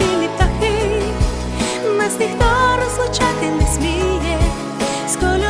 білі птахи, нас ніхто розлучати не сміє. З кольором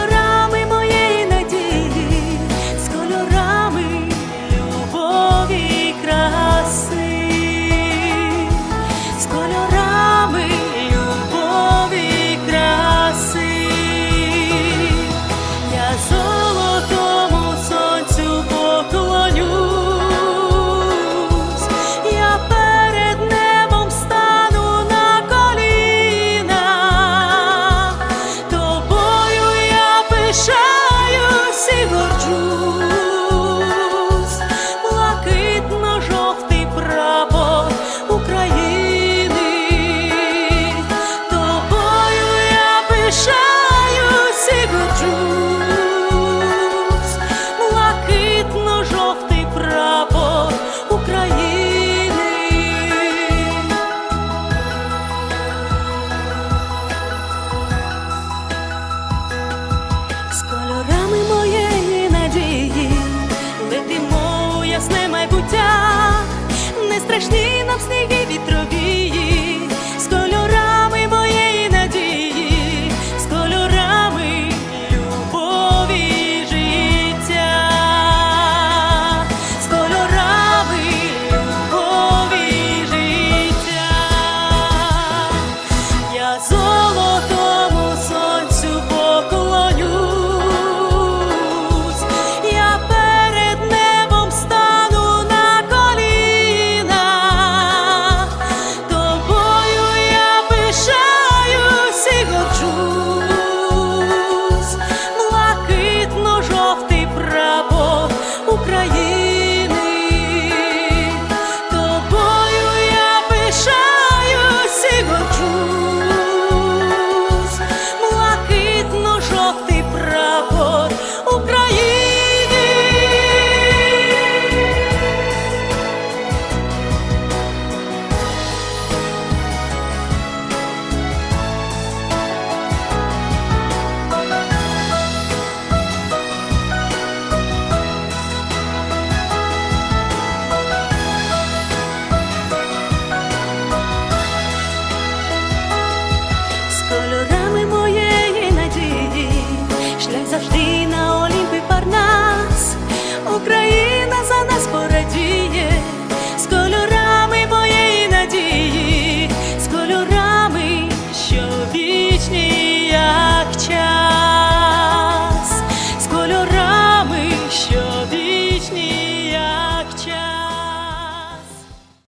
страшний нам сніги. прапор.